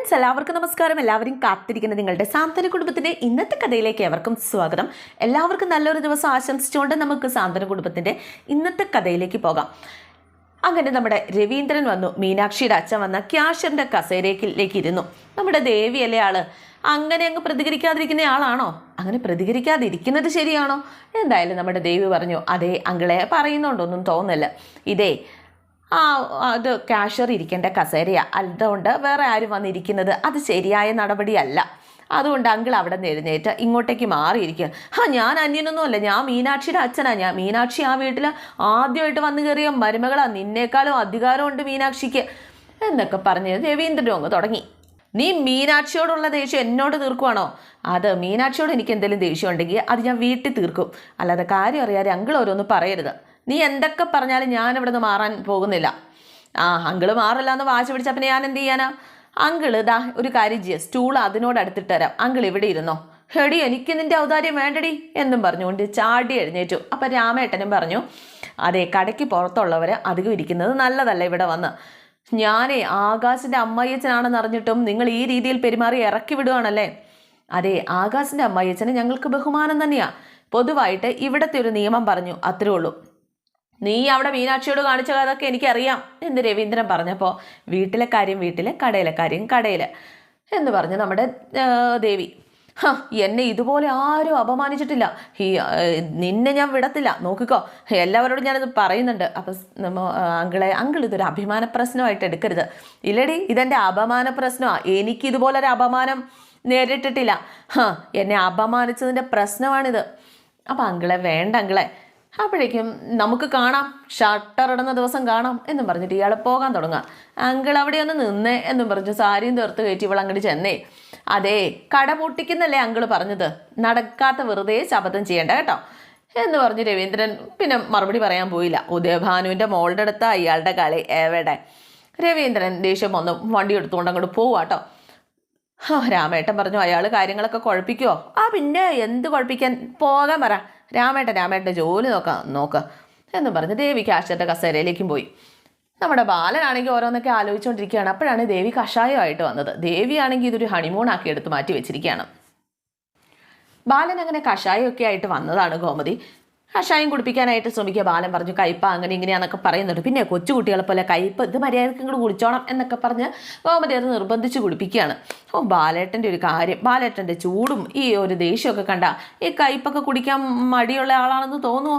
Friends എല്ലാവർക്കും നമസ്കാരം. എല്ലാവരും കാത്തിരിക്കുന്ന നിങ്ങളുടെ സാന്ത്വന കുടുംബത്തിന്റെ ഇന്നത്തെ കഥയിലേക്ക് എവർക്കും സ്വാഗതം. എല്ലാവർക്കും നല്ലൊരു ദിവസം ആശംസിച്ചുകൊണ്ട് നമുക്ക് സാന്ത്വന കുടുംബത്തിന്റെ ഇന്നത്തെ കഥയിലേക്ക് പോകാം. അങ്ങനെ നമ്മുടെ രവീന്ദ്രൻ വന്നു മീനാക്ഷിയുടെ അച്ഛൻ വന്ന ക്യാഷറിന്റെ കസേരയിലേക്ക് ഇരുന്നു. നമ്മുടെ ദേവിയല്ലേ ആൾ? അങ്ങനെ അങ്ങ് പ്രതികരിക്കാതിരിക്കുന്ന ആളാണോ? അങ്ങനെ പ്രതികരിക്കാതിരിക്കുന്നത് ശരിയാണോ? എന്തായാലും നമ്മുടെ ദേവി പറഞ്ഞു അതേ അങ്കിളെ പറയുന്നുണ്ടൊന്നും തോന്നല്ല ഇതേ ആ അത് ക്യാഷർ ഇരിക്കേണ്ട കസേരയാണ് അതുകൊണ്ട് വേറെ ആരും വന്നിരിക്കുന്നത് അത് ശരിയായ നടപടിയല്ല. അതുകൊണ്ട് അങ്കിൾ അവിടെ നിന്ന് എഴുന്നേറ്റ് ഇങ്ങോട്ടേക്ക് മാറിയിരിക്കുക. ആ ഞാൻ അന്യനൊന്നുമല്ല ഞാൻ മീനാക്ഷിയുടെ അച്ഛനാണ് ഞാൻ മീനാക്ഷി ആ വീട്ടിൽ ആദ്യമായിട്ട് വന്നു കയറിയ മരുമകളാണ് നിന്നേക്കാളും അധികാരമുണ്ട് മീനാക്ഷിക്ക്. എന്നൊക്കെ പറഞ്ഞ് രവീന്ദ്രനും അങ്ങ് തുടങ്ങി. നീ മീനാക്ഷിയോടുള്ള ദേഷ്യം എന്നോട് തീർക്കുവാണോ? അത് മീനാക്ഷിയോട് എനിക്ക് എന്തെങ്കിലും ദേഷ്യം ഉണ്ടെങ്കിൽ അത് ഞാൻ വീട്ടിൽ തീർക്കും. അല്ലാതെ കാര്യം അറിയാതെ അങ്കിൾ ഓരോന്ന് പറയരുത്. നീ എന്തൊക്കെ പറഞ്ഞാലും ഞാൻ ഇവിടെ നിന്ന് മാറാൻ പോകുന്നില്ല. ആ അങ്കിൾ മാറില്ല എന്ന് വാശി പിടിച്ചാൽ പിന്നെ ഞാൻ എന്ത് ചെയ്യാനാ? അങ്കിൾ ദാ ഒരു കാര്യം ചെയ്യാം. സ്റ്റൂൾ അതിനോട് അടുത്തിട്ട് തരാം. അങ്കിൾ ഇവിടെ ഇരുന്നോ? ഹെടി എനിക്ക് നിന്റെ ഔദാര്യം വേണ്ടടി എന്നും പറഞ്ഞുകൊണ്ട് ചാടി എഴുന്നേറ്റു. അപ്പം രാമേട്ടനും പറഞ്ഞു അതെ കടയ്ക്ക് പുറത്തുള്ളവരെ അധികം ഇരിക്കുന്നത് നല്ലതല്ല ഇവിടെ വന്ന്? ഞാനേ ആകാശിന്റെ അമ്മയച്ചനാണെന്ന് അറിഞ്ഞിട്ടും നിങ്ങൾ ഈ രീതിയിൽ പെരുമാറി ഇറക്കി വിടുവാണല്ലേ അതെ ആകാശിന്റെ അമ്മയച്ചന് ഞങ്ങൾക്ക് ബഹുമാനം തന്നെയാ. പൊതുവായിട്ട് ഇവിടത്തെ ഒരു നിയമം പറഞ്ഞു അത്രേ ഉള്ളൂ. നീ അവിടെ മീനാക്ഷിയോട് കാണിച്ച അതൊക്കെ എനിക്കറിയാം എന്ന് രവീന്ദ്രൻ പറഞ്ഞപ്പോൾ വീട്ടിലെ കാര്യം വീട്ടിൽ കടയിലെ കാര്യം കടയിൽ എന്ന് പറഞ്ഞ് നമ്മുടെ ദേവി എന്നെ ഇതുപോലെ ആരും അപമാനിച്ചിട്ടില്ല. ഈ നിന്നെ ഞാൻ വിടത്തില്ല. നോക്കിക്കോ എല്ലാവരോടും ഞാനത് പറയുന്നുണ്ട്. അപ്പം നമ്മ അങ്കിളെ അങ്കിൾ ഇതൊരു അഭിമാന പ്രശ്നമായിട്ട് എടുക്കരുത്. ഇല്ലടി ഇതെന്റെ അപമാന പ്രശ്നമാണ് എനിക്ക് ഇതുപോലൊരു അപമാനം നേരിട്ടിട്ടില്ല. ഹ എന്നെ അപമാനിച്ചതിന്റെ പ്രശ്നമാണിത്. അപ്പം അങ്കിളെ വേണ്ട അങ്കിളെ അപ്പോഴേക്കും നമുക്ക് കാണാം ഷട്ടർ ഇടുന്ന ദിവസം കാണാം എന്നും പറഞ്ഞിട്ട് ഇയാൾ പോകാൻ തുടങ്ങുക. അങ്കിൾ അവിടെ ഒന്ന് നിന്നേ എന്നും പറഞ്ഞു സാരിയും തീർത്ത് കയറ്റി ഇവൾ അങ്ങോട്ട് ചെന്നേ. അതെ കട പൊട്ടിക്കുന്നല്ലേ അങ്കിൾ പറഞ്ഞത്? നടക്കാത്ത വെറുതെ ശബ്ദം ചെയ്യണ്ട കേട്ടോ. എന്ന് പറഞ്ഞ് രവീന്ദ്രൻ പിന്നെ മറുപടി പറയാൻ പോയില്ല. ഉദയഭാനുവിന്റെ മോളുടെ അടുത്ത അയാളുടെ കളി എവിടെ? രവീന്ദ്രൻ ദേഷ്യം വന്നു. വണ്ടി എടുത്തുകൊണ്ട് അങ്ങോട്ട് പോവാട്ടോ കേട്ടോ രാമേട്ടൻ പറഞ്ഞു അയാൾ കാര്യങ്ങളൊക്കെ കുഴപ്പിക്കുമോ ആ പിന്നെ എന്ത് കുഴപ്പിക്കാൻ? പോകാൻ പറ. രാമേട്ടൻ രാമേട്ടന്റെ ജോലി നോക്കാം നോക്ക് എന്ന് പറഞ്ഞ് ദേവി കാശന്റെ കസേരയിലേക്കും പോയി. നമ്മുടെ ബാലനാണെങ്കിൽ ഓരോന്നൊക്കെ ആലോചിച്ചുകൊണ്ടിരിക്കുകയാണ് അപ്പോഴാണ് ദേവി കഷായമായിട്ട് വന്നത്. ദേവിയാണെങ്കിൽ ഇതൊരു ഹണിമൂൺ ആക്കി എടുത്ത് മാറ്റി വെച്ചിരിക്കുകയാണ്. ബാലൻ അങ്ങനെ കഷായമൊക്കെ ആയിട്ട് വന്നതാണ് ഗോമതി. കഷായം കുടിപ്പിക്കാനായിട്ട് ശ്രമിക്കുക. ബാലൻ പറഞ്ഞു കയ്പ അങ്ങനെ ഇങ്ങനെയാന്നൊക്കെ പറയുന്നുണ്ട്. പിന്നെ കൊച്ചുകുട്ടികളെ പോലെ കയ്പ് ഇത് മര്യാദയ്ക്ക് ഇങ്ങോട്ട് കുടിച്ചോണം എന്നൊക്കെ പറഞ്ഞ് ഗോമതി അത് നിർബന്ധിച്ച് കുടിപ്പിക്കുകയാണ്. ഓ ബാലേട്ടന്റെ ഒരു കാര്യം. ബാലേട്ടന്റെ ചൂടും ഈ ഒരു ദേഷ്യമൊക്കെ കണ്ട ഈ കയ്പൊക്കെ കുടിക്കാൻ മടിയുള്ള ആളാണെന്ന് തോന്നുമോ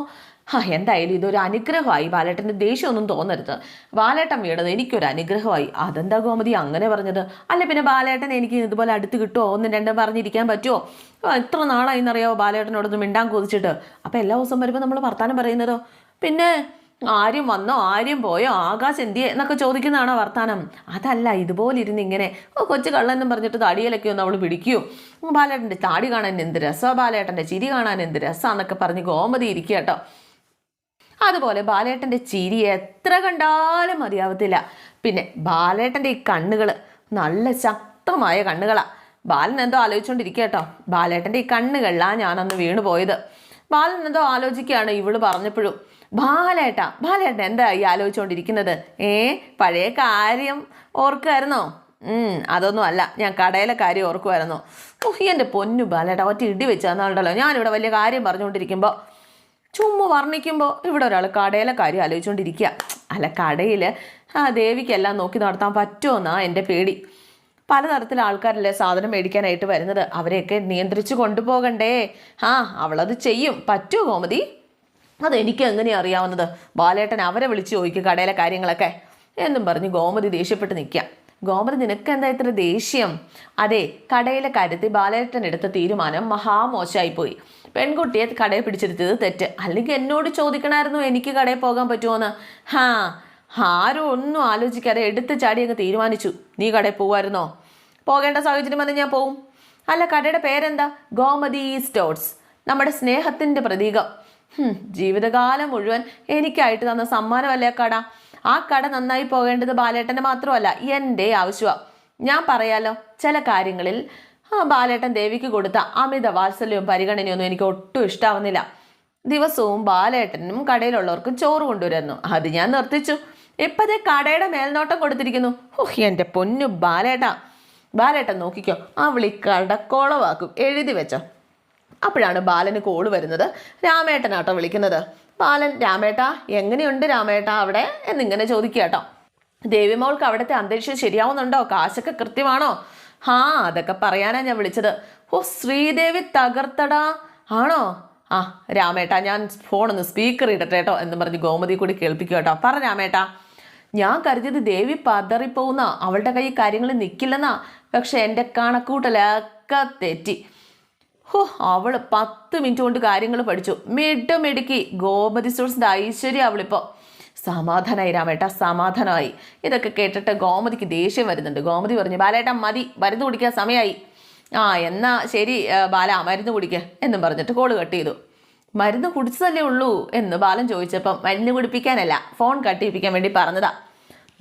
ആ എന്തായാലും ഇതൊരു അനുഗ്രഹമായി ബാലേട്ടന്റെ ദേഷ്യമൊന്നും തോന്നരുത്. ബാലേട്ടൻ വീണത് എനിക്കൊരു അനുഗ്രഹമായി. അതെന്താ ഗോമതി അങ്ങനെ പറഞ്ഞത്? അല്ല പിന്നെ ബാലേട്ടൻ എനിക്ക് ഇതുപോലെ അടുത്ത് കിട്ടുമോ ഒന്നും രണ്ടും പറഞ്ഞിരിക്കാൻ പറ്റുമോ എത്ര നാളായി എന്നറിയാമോ ബാലേട്ടനോടൊന്ന് മിണ്ടാൻ കൊതിച്ചിട്ട്? അപ്പോൾ എല്ലാ ദിവസം വരുമ്പോൾ നമ്മൾ വർത്താനം പറയുന്നതോ? പിന്നെ ആരും വന്നോ? ആരും പോയോ? ആകാശ് എന്തിയെ എന്നൊക്കെ ചോദിക്കുന്നതാണോ വർത്താനം? അതല്ല ഇതുപോലെ ഇരുന്ന് ഇങ്ങനെ കൊച്ചു കള്ളെന്നും പറഞ്ഞിട്ട് തടിയിലൊക്കെ ഒന്ന് അവൾ പിടിക്കൂ. ബാലേട്ടന്റെ താടി കാണാൻ എന്ത് രസമാണ് ബാലേട്ടന്റെ ചിരി കാണാൻ എന്ത് രസമാണെന്നൊക്കെ പറഞ്ഞ് ഗോമതി ഇരിക്കുക കേട്ടോ. അതുപോലെ ബാലേട്ടന്റെ ചിരി എത്ര കണ്ടാലും മതിയാവത്തില്ല. പിന്നെ ബാലേട്ടന്റെ ഈ കണ്ണുകൾ നല്ല ശക്തമായ കണ്ണുകളാണ് ബാലൻ എന്തോ ആലോചിച്ചുകൊണ്ടിരിക്കുക കേട്ടോ. ബാലേട്ടന്റെ ഈ കണ്ണുകളിലാണ് ഞാനന്ന് വീണു പോയത്. ബാലൻ എന്തോ ആലോചിക്കുകയാണ് ഇവൾ പറഞ്ഞപ്പോഴും. ബാലേട്ട ബാലേട്ടൻ എന്താ ഈ ആലോചിച്ചുകൊണ്ടിരിക്കുന്നത് ഏ പഴയ കാര്യം ഓർക്കുമായിരുന്നോ അതൊന്നും അല്ല. ഞാൻ കടയിലെ കാര്യം ഓർക്കുമായിരുന്നു ഓഹ് എന്റെ പൊന്നു ബാലേട്ട ഒറ്റ ഇടി വെച്ചാന്നുണ്ടല്ലോ ഞാനിവിടെ വലിയ കാര്യം പറഞ്ഞുകൊണ്ടിരിക്കുമ്പോൾ ചുമ്മാ വർണിക്കുമ്പോൾ ഇവിടെ ഒരാൾ കടയിലെ കാര്യം ആലോചിച്ചുകൊണ്ടിരിക്കുക അല്ല കടയിൽ ആ ദേവിക്കെല്ലാം നോക്കി നടത്താൻ പറ്റുമെന്നാ എന്റെ പേടി. പലതരത്തിൽ ആൾക്കാരല്ലേ സാധനം മേടിക്കാനായിട്ട് വരുന്നത്? അവരെയൊക്കെ നിയന്ത്രിച്ച് കൊണ്ടുപോകണ്ടേ? ആ അവളത് ചെയ്യും. പറ്റുമോ ഗോമതി? അതെനിക്ക് എങ്ങനെയാണ് അറിയാവുന്നത്? ബാലേട്ടൻ അവരെ വിളിച്ച് ചോദിക്കും കടയിലെ കാര്യങ്ങളൊക്കെ. എന്നും പറഞ്ഞ് ഗോമതി ദേഷ്യപ്പെട്ട് നിൽക്കുക ഗോമതി നിനക്ക് എന്താ ഇത്ര ദേഷ്യം? അതെ കടയിലെ കാര്യത്തിൽ ബാലേട്ടൻ എടുത്ത തീരുമാനം മഹാമോശമായിപ്പോയി പെൺകുട്ടിയെ കടയിൽ പിടിച്ചെടുത്തത് തെറ്റ്. അല്ലെങ്കിൽ എന്നോട് ചോദിക്കണമായിരുന്നു എനിക്ക് കടയിൽ പോകാൻ പറ്റുമോന്ന്? ഹാ ആരും ഒന്നും ആലോചിക്കാതെ എടുത്ത് ചാടി അങ്ങ് തീരുമാനിച്ചു. നീ കടയിൽ പോകുമായിരുന്നോ പോകേണ്ട സാഹചര്യം വന്ന് ഞാൻ പോവും. അല്ല കടയുടെ പേരെന്താ? ഗോമതി സ്റ്റോർസ് നമ്മുടെ സ്നേഹത്തിന്റെ പ്രതീകം. ജീവിതകാലം മുഴുവൻ എനിക്കായിട്ട് തന്ന സമ്മാനമല്ലേ കട? ആ കട നന്നായി പോകേണ്ടത് ബാലേട്ടന്റെ മാത്രമല്ല എന്റെ ആവശ്യമാണ് ഞാൻ പറയാലോ ചില കാര്യങ്ങളിൽ ആ ബാലേട്ടൻ ദേവിക്ക് കൊടുത്ത അമിത വാത്സല്യവും പരിഗണനയൊന്നും എനിക്ക് ഒട്ടും ഇഷ്ടാവുന്നില്ല. ദിവസവും ബാലേട്ടനും കടയിലുള്ളവർക്കും ചോറ് കൊണ്ടുവരുന്നു. അത് ഞാൻ നിർത്തിച്ചു. ഇപ്പതേ കടയുടെ മേൽനോട്ടം കൊടുത്തിരിക്കുന്നു. ഓഹ് എന്റെ പൊന്നു ബാലേട്ട. ബാലേട്ടൻ നോക്കിക്കോ ആ വിളി കടക്കോളവാക്കും എഴുതി വെച്ചോ. അപ്പോഴാണ് ബാലന് കോൾ വരുന്നത്. രാമേട്ടനാട്ടോ വിളിക്കുന്നത്. ബാലൻ രാമേട്ട എങ്ങനെയുണ്ട് രാമേട്ട അവിടെ? എന്നിങ്ങനെ ചോദിക്കുക കേട്ടോ. ദേവിമോൾക്ക് അവിടുത്തെ അന്തരീക്ഷം ശരിയാവുന്നുണ്ടോ? കാശൊക്കെ കൃത്യമാണോ? ഹാ അതൊക്കെ പറയാനാ ഞാൻ വിളിച്ചത്. ഓ ശ്രീദേവി തകർത്തടാ. ആണോ? ആ രാമേട്ട ഞാൻ ഫോണൊന്ന് സ്പീക്കർ ഇടട്ടെ കേട്ടോ എന്ന് പറഞ്ഞ് ഗോമതി കൂടി കേൾപ്പിക്കുക കേട്ടോ. പറ രാമേട്ട. ഞാൻ കരുതിയത് ദേവി പതറിപ്പോകുന്ന അവളുടെ കൈ കാര്യങ്ങൾ നിൽക്കില്ലെന്നാ പക്ഷെ എന്റെ കണക്കൂട്ടലൊക്കെ തെറ്റി. ഹോ അവൾ പത്ത് മിനിറ്റ് കൊണ്ട് കാര്യങ്ങൾ പഠിച്ചു. മിടുമിടുക്കി ഗോമതി സ്റ്റോഴ്സിന്റെ ഐശ്വര്യം അവളിപ്പോൾ സമാധാനമായി രാമേട്ട സമാധാനമായി ഇതൊക്കെ കേട്ടിട്ട് ഗോമതിക്ക് ദേഷ്യം വരുന്നുണ്ട്. ഗോമതി പറഞ്ഞു ബാലേട്ട മതി മരുന്ന് കുടിക്കാൻ സമയമായി ആ എന്നാ ശരി ബാല മരുന്ന് കുടിക്കുക എന്നും പറഞ്ഞിട്ട് കോൾ കട്ട് ചെയ്തു. മരുന്ന് കുടിച്ചതല്ലേ ഉള്ളൂ? എന്ന് ബാലൻ ചോദിച്ചപ്പം മരുന്ന് കുടിപ്പിക്കാനല്ല ഫോൺ കട്ട് ചെയ്യിപ്പിക്കാൻ വേണ്ടി പറഞ്ഞതാ.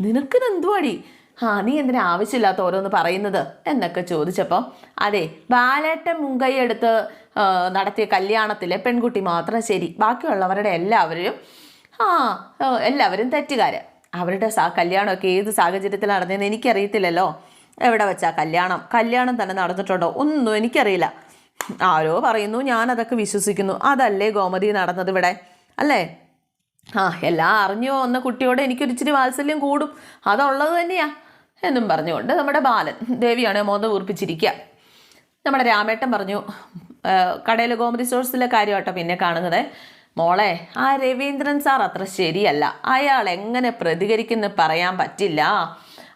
നിനക്കിത് എന്തുവാടി ആ നീ എന്തിനാ ആവശ്യമില്ലാത്ത ഓരോന്ന് പറയുന്നത്? എന്നൊക്കെ ചോദിച്ചപ്പം അതെ ബാലേട്ടൻ മുൻകൈ എടുത്ത് ആ, നടത്തിയ കല്യാണത്തിലെ പെൺകുട്ടി മാത്രം ശരി. ബാക്കിയുള്ളവരുടെ എല്ലാവരും ആ എല്ലാവരും തെറ്റുകാര്. അവരുടെ സാ കല്യാണമൊക്കെ ഏത് സാഹചര്യത്തിൽ നടന്നതെന്ന് എനിക്കറിയത്തില്ലല്ലോ. എവിടെ വെച്ചാ കല്യാണം? കല്യാണം തന്നെ നടന്നിട്ടുണ്ടോ? ഒന്നും എനിക്കറിയില്ല. ആരോ പറയുന്നു ഞാനതൊക്കെ വിശ്വസിക്കുന്നു. അതല്ലേ ഗോമതി നടന്നത് ഇവിടെ? അല്ലേ? ആ എല്ലാം അറിഞ്ഞു? വന്ന കുട്ടിയോട് എനിക്കൊരിച്ചിരി വാത്സല്യം കൂടും. അതുള്ളത് തന്നെയാ. എന്നും പറഞ്ഞുകൊണ്ട് നമ്മുടെ ബാലൻ ദേവിയാണ് മോന്ത വീർപ്പിച്ചിരിക്കുക നമ്മുടെ രാമേട്ടൻ പറഞ്ഞു കടയിലെ ഗോമതി സ്റ്റോഴ്സിലെ കാര്യമാട്ടോ പിന്നെ കാണുന്നത്. മോളെ ആ രവീന്ദ്രൻ സാർ അത്ര ശരിയല്ല. അയാൾ എങ്ങനെ പ്രതികരിക്കുന്ന പറയാൻ പറ്റില്ല.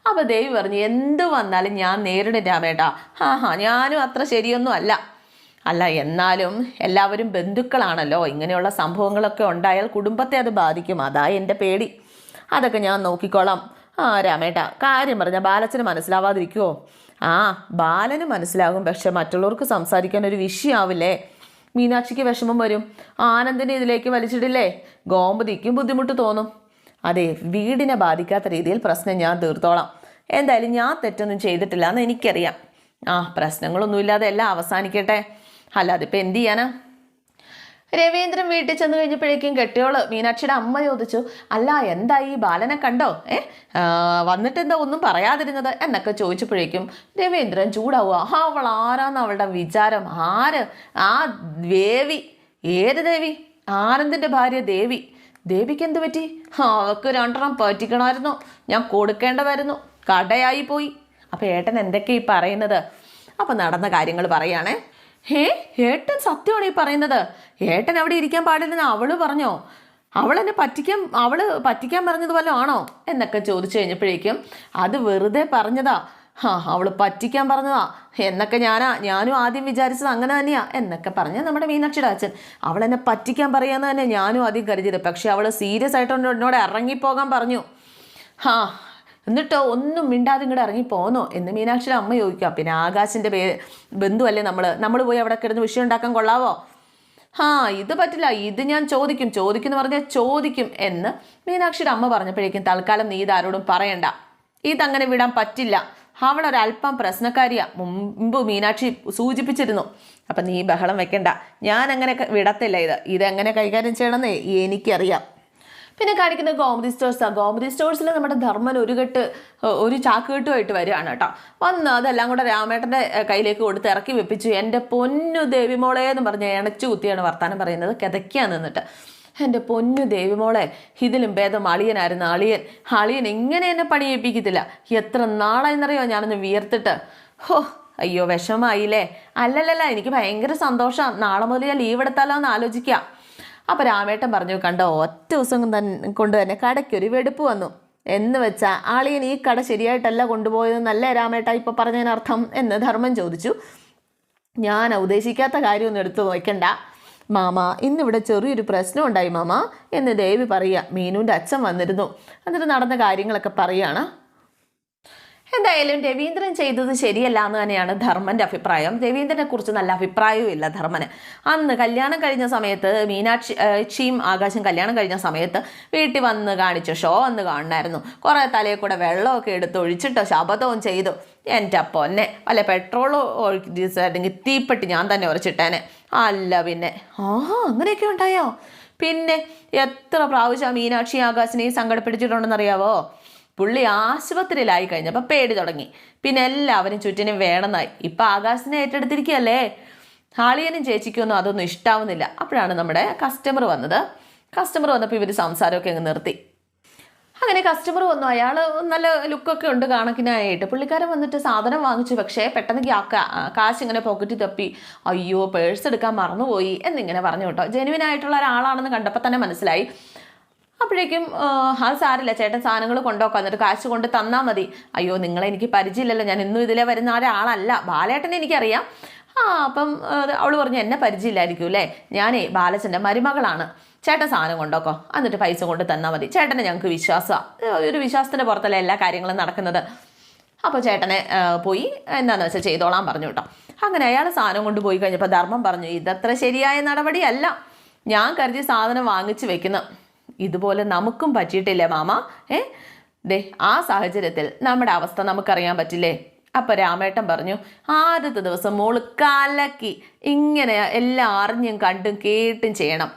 അപ്പൊ ദേവി പറഞ്ഞു എന്ത് വന്നാലും ഞാൻ നേരിടും രാമേട്ടാ. ഹാ ഹാ ഞാനും അത്ര ശരിയൊന്നും അല്ല. അല്ല എന്നാലും എല്ലാവരും ബന്ധുക്കളാണല്ലോ. ഇങ്ങനെയുള്ള സംഭവങ്ങളൊക്കെ ഉണ്ടായാൽ കുടുംബത്തെ അത് ബാധിക്കും. അതാ എന്റെ പേടി. അതൊക്കെ ഞാൻ നോക്കിക്കോളാം. ആ രാമേട്ട കാര്യം പറഞ്ഞ ബാലച്ചന് മനസ്സിലാവാതിരിക്കുമോ ആ ബാലന് മനസ്സിലാകും പക്ഷെ മറ്റുള്ളവർക്ക് സംസാരിക്കാൻ ഒരു വിഷയമാവില്ലേ മീനാക്ഷിക്ക് വിഷമം വരും. ആനന്ദിനെ ഇതിലേക്ക് വലിച്ചിടില്ലേ? ഗോമതിക്കും ബുദ്ധിമുട്ട് തോന്നും. അതെ വീടിനെ ബാധിക്കാത്ത രീതിയിൽ പ്രശ്നം ഞാൻ തീർത്തോളാം. എന്തായാലും ഞാൻ തെറ്റൊന്നും ചെയ്തിട്ടില്ല എന്ന് എനിക്കറിയാം. ആ പ്രശ്നങ്ങളൊന്നുമില്ലാതെ എല്ലാം അവസാനിക്കട്ടെ. അല്ലാതെ ഇപ്പം എന്ത് ചെയ്യാനാ? രവീന്ദ്രൻ വീട്ടിൽ ചെന്ന് കഴിഞ്ഞപ്പോഴേക്കും കെട്ടിയോൾ മീനാക്ഷിയുടെ അമ്മ ചോദിച്ചു അല്ല എന്താ ഈ ബാലനെ കണ്ടോ? ഏ? വന്നിട്ടെന്താ ഒന്നും പറയാതിരുന്നത്? എന്നൊക്കെ ചോദിച്ചപ്പോഴേക്കും രവീന്ദ്രൻ ചൂടാവുക ആ അവൾ ആരാന്ന് അവളുടെ വിചാരം? ആര്? ആ ദേവി. ഏത് ദേവി? ആനന്ദിന്റെ ഭാര്യ ദേവി. ദേവിക്ക് എന്ത് പറ്റി? അവൾക്ക് രണ്ടെണ്ണം പറ്റിക്കണമായിരുന്നു. ഞാൻ കൊടുക്കേണ്ടതായിരുന്നു. കടയായി പോയി. അപ്പം ഏട്ടൻ എന്തൊക്കെയാ ഈ പറയുന്നത്? അപ്പം നടന്ന കാര്യങ്ങൾ പറയുകയാണേ. ഹേ ഏട്ടൻ സത്യമാണ് ഈ പറയുന്നത്. ഏട്ടൻ അവിടെ ഇരിക്കാൻ പാടില്ലെന്ന് അവൾ പറഞ്ഞോ? അവൾ എന്നെ പറ്റിക്കാൻ അവൾ പറ്റിക്കാൻ പറഞ്ഞത് ആണോ? എന്നൊക്കെ ചോദിച്ചു കഴിഞ്ഞപ്പോഴേക്കും അത് വെറുതെ പറഞ്ഞതാ. ആ അവൾ പറ്റിക്കാൻ പറഞ്ഞതാ. എന്നൊക്കെ ഞാനാ ഞാനും ആദ്യം വിചാരിച്ചത് അങ്ങനെ തന്നെയാ എന്നൊക്കെ പറഞ്ഞ് നമ്മുടെ മീനാക്ഷിയുടെ അച്ഛൻ അവൾ എന്നെ പറ്റിക്കാൻ പറയാന്ന് തന്നെ ഞാനും ആദ്യം കരുതിയത്. പക്ഷെ അവൾ സീരിയസ് ആയിട്ട് എന്നോട് ഇറങ്ങിപ്പോകാൻ പറഞ്ഞു. ഹാ എന്നിട്ടോ ഒന്നും മിണ്ടാതെ ഇങ്ങോട്ട് ഇറങ്ങി പോന്നോ? എന്ന് മീനാക്ഷിയുടെ അമ്മ ചോദിക്കുക. പിന്നെ ആകാശിന്റെ പേ ബന്ധുവല്ലേ നമ്മൾ നമ്മൾ പോയി അവിടെ കിടന്ന് വിഷയം ഉണ്ടാക്കാൻ കൊള്ളാവോ? ഹാ ഇത് പറ്റില്ല. ഇത് ഞാൻ ചോദിക്കും. ചോദിക്കും എന്ന് പറഞ്ഞാൽ ചോദിക്കും എന്ന് മീനാക്ഷിയുടെ അമ്മ പറഞ്ഞപ്പോഴേക്കും തൽക്കാലം നീ ഇതാരോടും പറയണ്ട. ഇതങ്ങനെ വിടാൻ പറ്റില്ല. അവളൊരല്പം പ്രശ്നക്കാരിയാ. മുമ്പ് മീനാക്ഷി സൂചിപ്പിച്ചിരുന്നു. അപ്പം നീ ബഹളം വെക്കണ്ട. ഞാൻ അങ്ങനെ വിടത്തില്ല ഇത്. ഇതെങ്ങനെ കൈകാര്യം ചെയ്യണമെന്ന് എനിക്കറിയാം. പിന്നെ കാണിക്കുന്ന ഗോമതി സ്റ്റോഴ്സാണ് ഗോമതി സ്റ്റോഴ്സിൽ നമ്മുടെ ധർമ്മൻ ഒരു കെട്ട് ഒരു ചാക്കുകെട്ടുമായിട്ട് വരികയാണ് കേട്ടോ. വന്ന് അതെല്ലാം കൂടെ രാമേട്ടന്റെ കയ്യിലേക്ക് കൊടുത്ത് ഇറക്കി വെപ്പിച്ചു. എന്റെ പൊന്നു ദേവിമോളെ എന്ന് പറഞ്ഞ് ഇണച്ചു കുത്തിയാണ് വർത്താനം പറയുന്നത്. കിതയ്ക്കാൻ നിന്നിട്ട്. എന്റെ പൊന്നു ദേവിമോളെ ഇതിലും ഭേദം അളിയനായിരുന്നു അളിയൻ. അളിയൻ എങ്ങനെ എന്നെ പണിയേപ്പിക്കത്തില്ല എത്ര നാളായെന്നറിയോ ഞാനൊന്ന് വിയർത്തിട്ട്. ഹോ അയ്യോ വിഷമായില്ലേ അല്ലല്ലല്ല എനിക്ക് ഭയങ്കര സന്തോഷം. നാളെ മുതൽ ഞാൻ ലീവ് എടുത്താലോ എന്ന് ആലോചിക്കാം. അപ്പോൾ രാമേട്ടൻ പറഞ്ഞു കണ്ടോ ഒറ്റ ദിവസം കൊണ്ട് തന്നെ കടയ്ക്കൊരു വെടുപ്പ് വന്നു. എന്ന് വെച്ചാൽ ആളിയൻ ഈ കട ശരിയായിട്ടല്ല കൊണ്ടുപോയതെന്നല്ലേ രാമേട്ട ഇപ്പോൾ പറഞ്ഞതിനർത്ഥം എന്ന് ധർമ്മൻ ചോദിച്ചു. ഞാൻ ഉദ്ദേശിക്കാത്ത കാര്യമൊന്നും എടുത്തു വയ്ക്കണ്ട മാമ ഇന്നിവിടെ ചെറിയൊരു പ്രശ്നം ഉണ്ടായി മാമ എന്ന് ദേവി പറയുക. മീനുവിന്റെ അച്ഛൻ വന്നിരുന്നു. എന്നിട്ട് നടന്ന കാര്യങ്ങളൊക്കെ പറയുകയാണ് എന്തായാലും രവീന്ദ്രൻ ചെയ്തത് ശരിയല്ല എന്ന് തന്നെയാണ് ധർമ്മന്റെ അഭിപ്രായം. രവീന്ദ്രനെ കുറിച്ച് നല്ല അഭിപ്രായവും ഇല്ല ധർമ്മന്. അന്ന് കല്യാണം കഴിഞ്ഞ സമയത്ത് മീനാക്ഷിയും ആകാശം കല്യാണം കഴിഞ്ഞ സമയത്ത് വീട്ടിൽ വന്ന് കാണിച്ച ഷോ ഒന്ന് കാണണമായിരുന്നു കുറേ തലയിൽ കൂടെ വെള്ളമൊക്കെ എടുത്ത് ഒഴിച്ചിട്ടോ ശബദവും ചെയ്തു. എന്റെ പൊന്നെ അല്ല പെട്രോൾ ഒഴിച്ചിട്ടുണ്ടെങ്കിൽ തീപ്പെട്ടി ഞാൻ തന്നെ ഉറച്ചിട്ടേനെ അല്ല പിന്നെ. ആ അങ്ങനെയൊക്കെ ഉണ്ടായോ? പിന്നെ എത്ര പ്രാവശ്യം മീനാക്ഷി ആകാശിനെയും സങ്കടപ്പിടിച്ചിട്ടുണ്ടെന്നറിയാവോ പുള്ളി ആശുപത്രിയിലായി കഴിഞ്ഞപ്പോൾ പേടി തുടങ്ങി. പിന്നെ എല്ലാവരും ചുറ്റിനും വേണമെന്നായി. ഇപ്പം ആകാശിനെ ഏറ്റെടുത്തിരിക്കുകയല്ലേ? ഹാളിയനും ചേച്ചിക്കൊന്നും അതൊന്നും ഇഷ്ടാവുന്നില്ല. അപ്പോഴാണ് നമ്മുടെ കസ്റ്റമർ വന്നത്. കസ്റ്റമർ വന്നപ്പോൾ ഇവർ സംസാരമൊക്കെ അങ്ങ് നിർത്തി. അങ്ങനെ കസ്റ്റമർ വന്നു. അയാൾ നല്ല ലുക്കൊക്കെ ഉണ്ട് കണക്കിനായിട്ട്. പുള്ളിക്കാരൻ വന്നിട്ട് സാധനം വാങ്ങിച്ചു. പക്ഷേ പെട്ടെന്ന് കാശ് ഇങ്ങനെ പോക്കറ്റിൽ തപ്പി. അയ്യോ പേഴ്സ് എടുക്കാൻ മറന്നുപോയി. എന്നിങ്ങനെ പറഞ്ഞു കേട്ടോ. ജെനുവിൻ ആയിട്ടുള്ള ഒരാളാണെന്ന് കണ്ടപ്പോൾ തന്നെ മനസ്സിലായി. അപ്പോഴേക്കും അത് സാരില്ല ചേട്ടൻ സാധനങ്ങൾ കൊണ്ടുപോക്കാം എന്നിട്ട് കാശ് കൊണ്ട് തന്നാൽ മതി. അയ്യോ നിങ്ങളെ എനിക്ക് പരിചയമില്ലല്ലോ. ഞാൻ ഇന്നും ഇതിലെ വരുന്ന ഒരാളല്ല. ബാലേട്ടനെ എനിക്കറിയാം. ആ അപ്പം അവൾ പറഞ്ഞു എന്നെ പരിചയമില്ലായിരിക്കും അല്ലേ? ഞാനേ ബാലച്ചന്റെ മരുമകളാണ്. ചേട്ടൻ സാധനം കൊണ്ടോക്കോ എന്നിട്ട് പൈസ കൊണ്ട് തന്നാൽ മതി. ചേട്ടനെ ഞങ്ങൾക്ക് വിശ്വാസമാണ് ഒരു വിശ്വാസത്തിന്റെ പുറത്തല്ലേ എല്ലാ കാര്യങ്ങളും നടക്കുന്നത്. അപ്പോൾ ചേട്ടനെ പോയി എന്താണെന്ന് വെച്ചാൽ ചെയ്തോളാൻ പറഞ്ഞു കേട്ടോ. അങ്ങനെ അയാൾ സാധനം കൊണ്ട് പോയി കഴിഞ്ഞപ്പോൾ ധർമ്മം പറഞ്ഞു ഇതത്ര ശരിയായ നടപടിയല്ല. ഞാൻ കരുതി സാധനം വാങ്ങിച്ചു വെക്കുന്ന. ഇതുപോലെ നമുക്കും പറ്റിയിട്ടില്ലേ മാമ? ഏ? ദേ ആ സാഹചര്യത്തിൽ നമ്മുടെ അവസ്ഥ നമുക്കറിയാൻ പറ്റില്ലേ? അപ്പോൾ രാമേട്ടൻ പറഞ്ഞു ആദ്യത്തെ ദിവസം മോൾ കലക്കി ഇങ്ങനെ എല്ലാം അറിഞ്ഞും കണ്ടും കേട്ടും ചെയ്യണം.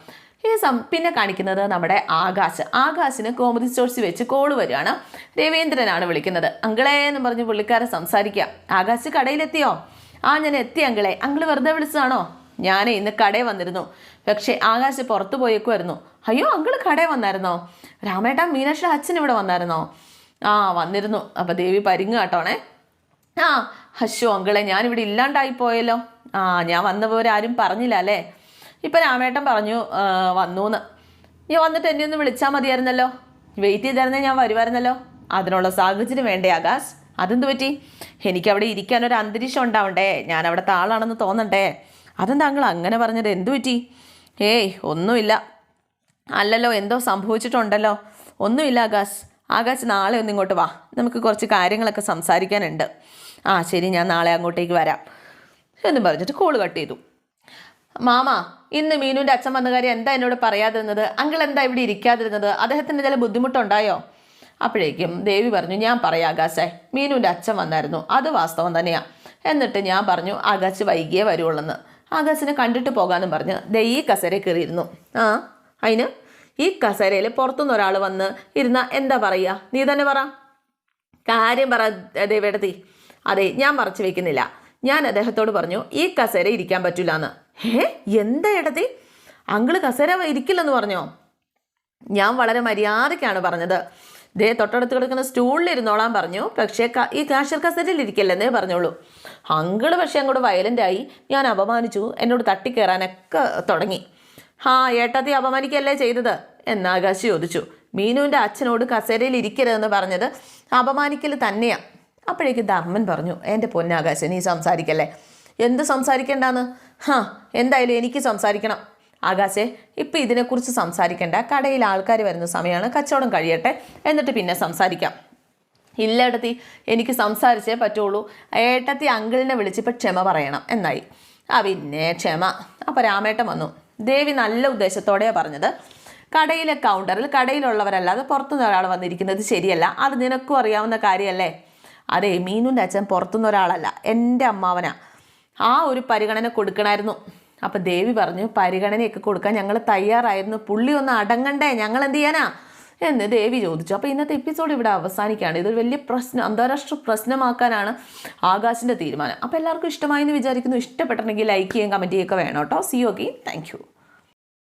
ഈ സം പിന്നെ കാണിക്കുന്നത് നമ്മുടെ ആകാശ്. ആകാശിന് കോമഡി സ്റ്റോഴ്സ് വെച്ച് കോൾ വരികയാണ്. രവീന്ദ്രനാണ് വിളിക്കുന്നത്. അങ്കിളേ എന്ന് പറഞ്ഞ് പുള്ളിക്കാരെ സംസാരിക്കുക. ആകാശ് കടയിലെത്തിയോ? ആ ഞാൻ എത്തി അങ്കിളെ. അങ്കിൾ വെറുതെ വിളിച്ചതാണോ? ഞാനേ ഇന്ന് കടയിൽ വന്നിരുന്നു. പക്ഷേ ആകാശ് പുറത്തു പോയേക്കുമായിരുന്നു അയ്യോ അങ്കിൾ കടയിൽ വന്നായിരുന്നോ? രാമേട്ട മീനാക്ഷിയുടെ അച്ഛൻ ഇവിടെ വന്നായിരുന്നോ? ആ വന്നിരുന്നു. അപ്പോൾ ദേവി പരിങ്ങ് കേട്ടോണേ. ആ ഹശോ അങ്കിളെ ഞാനിവിടെ ഇല്ലാണ്ടായി പോയല്ലോ. ആ ഞാൻ വന്നപ്പോൾ ആരും പറഞ്ഞില്ല അല്ലേ? ഇപ്പം രാമേട്ടൻ പറഞ്ഞു വന്നു എന്ന് നീ വന്നിട്ട് എന്നെ ഒന്ന് വിളിച്ചാൽ മതിയായിരുന്നല്ലോ. വെയിറ്റ് ചെയ്തായിരുന്നേ ഞാൻ വരുമായിരുന്നല്ലോ അതിനുള്ള സാഹചര്യം വേണ്ടേ ആകാശ്? അതെന്ത് പറ്റി? എനിക്കവിടെ ഇരിക്കാൻ ഒരു അന്തരീക്ഷം ഉണ്ടാവണ്ടേ? ഞാൻ അവിടുത്തെ ആളാണെന്ന് തോന്നണ്ടേ? അതെന്താ താങ്കൾ അങ്ങനെ പറഞ്ഞത്? എന്തു പറ്റി? ഏയ് ഒന്നുമില്ല. അല്ലല്ലോ എന്തോ സംഭവിച്ചിട്ടുണ്ടല്ലോ. ഒന്നുമില്ല ആകാശ്. ആകാശ് നാളെ ഒന്ന് ഇങ്ങോട്ട് വാ. നമുക്ക് കുറച്ച് കാര്യങ്ങളൊക്കെ സംസാരിക്കാനുണ്ട്. ആ ശരി ഞാൻ നാളെ അങ്ങോട്ടേക്ക് വരാം. എന്നും പറഞ്ഞിട്ട് കോൾ കട്ട് ചെയ്തു. മാമ ഇന്ന് മീനുവിന്റെ അച്ഛൻ വന്ന കാര്യം എന്താ എന്നോട് പറയാതിരുന്നത്? അങ്കിൾ എന്താ ഇവിടെ ഇരിക്കാതിരുന്നത്? അദ്ദേഹത്തിന് ചില ബുദ്ധിമുട്ടുണ്ടായോ? അപ്പോഴേക്കും ദേവി പറഞ്ഞു ഞാൻ പറയാം ആകാശേ. മീനുവിന്റെ അച്ഛൻ വന്നായിരുന്നു. അത് വാസ്തവം തന്നെയാണ് എന്നിട്ട് ഞാൻ പറഞ്ഞു ആകാശ് വൈകിയേ വരുവുള്ളെന്ന്. ആകാശിനെ കണ്ടിട്ട് പോകാമെന്നും പറഞ്ഞ് ദേ ഈ കസേര കയറിയിരുന്നു. ആ അതിന് ഈ കസേരയിൽ പുറത്തുനിന്ന് ഒരാൾ വന്ന് ഇരുന്ന എന്താ പറയുക? നീ തന്നെ പറ. കാര്യം പറ ദേവേടത്തി അതെ ഞാൻ മറച്ചു വെക്കുന്നില്ല. ഞാൻ അദ്ദേഹത്തോട് പറഞ്ഞു ഈ കസേര ഇരിക്കാൻ പറ്റില്ല എന്ന് ഏ എന്താ ഇടത്തി അങ്കിൾ കസേര ഇരിക്കില്ലെന്ന് പറഞ്ഞോ? ഞാൻ വളരെ മര്യാദയ്ക്കാണ് പറഞ്ഞത്. ദേ തൊട്ടടുത്ത് കിടക്കുന്ന സ്റ്റൂളിൽ ഇരുന്നോളാൻ പറഞ്ഞു. പക്ഷേ ഈ കാഷ്യർ കസേരയിൽ ഇരിക്കില്ലെന്നേ പറഞ്ഞോളൂ. അങ്കിൾ പക്ഷേ അങ്ങോട്ട് വയലന്റായി ഞാൻ അപമാനിച്ചു. എന്നോട് തട്ടിക്കയറാനൊക്കെ തുടങ്ങി. ഹാ ഏട്ടത്തി അപമാനിക്കല്ലേ ചെയ്തത്? എന്ന് ആകാശ് ചോദിച്ചു. മീനുവിന്റെ അച്ഛനോട് കസേരയിൽ ഇരിക്കരുതെന്ന് പറഞ്ഞത് അപമാനിക്കൽ തന്നെയാണ് അപ്പോഴേക്ക് ധർമ്മൻ പറഞ്ഞു എന്റെ പൊന്നാകാശ് നീ സംസാരിക്കല്ലേ? എന്ത് സംസാരിക്കേണ്ടാന്ന്? ഹാ എന്തായാലും എനിക്ക് സംസാരിക്കണം. ആകാശേ ഇപ്പം ഇതിനെക്കുറിച്ച് സംസാരിക്കേണ്ട. കടയിൽ ആൾക്കാർ വരുന്ന സമയമാണ് കച്ചവടം കഴിയട്ടെ. എന്നിട്ട് പിന്നെ സംസാരിക്കാം. ഇല്ല എനിക്ക് സംസാരിച്ചേ പറ്റുള്ളൂ. ഏട്ടത്തി അങ്കിളിനെ വിളിച്ചിപ്പോൾ ക്ഷമ പറയണം എന്നായി. ആ പിന്നെ ക്ഷമ. അപ്പോൾ രാമേട്ടൻ വന്നു. ദേവി നല്ല ഉദ്ദേശത്തോടെയാണ് പറഞ്ഞത്. കടയിലെ കൗണ്ടറിൽ കടയിലുള്ളവരല്ലാതെ പുറത്തുനിന്ന് ഒരാൾ വന്നിരിക്കുന്നത് ശരിയല്ല. അത് നിനക്കും അറിയാവുന്ന കാര്യമല്ലേ അതെ മീനുന്റെ അച്ഛൻ പുറത്തുനിന്ന് ഒരാളല്ല എന്റെ അമ്മാവനാ. ആ ഒരു പരിഗണന കൊടുക്കണമായിരുന്നു അപ്പം ദേവി പറഞ്ഞു പരിഗണനയൊക്കെ കൊടുക്കാൻ ഞങ്ങൾ തയ്യാറായിരുന്നു. പുള്ളി ഒന്ന് അടങ്ങണ്ടേ ഞങ്ങൾ എന്ത് ചെയ്യാനാ? എന്ന് ദേവി ചോദിച്ചു. അപ്പോൾ ഇന്നത്തെ എപ്പിസോഡ് ഇവിടെ അവസാനിക്കുകയാണ്. ഇതൊരു വലിയ പ്രശ്നം അന്താരാഷ്ട്ര പ്രശ്നമാക്കാനാണ് ആകാശിന്റെ തീരുമാനം. അപ്പോൾ എല്ലാവർക്കും ഇഷ്ടമായി എന്ന് വിചാരിക്കുന്നു. ഇഷ്ടപ്പെട്ടിട്ടുണ്ടെങ്കിൽ ലൈക്ക് ചെയ്യുകയും കമന്റ് ചെയ്യുകയൊക്കെ വേണം കേട്ടോ. C okay thank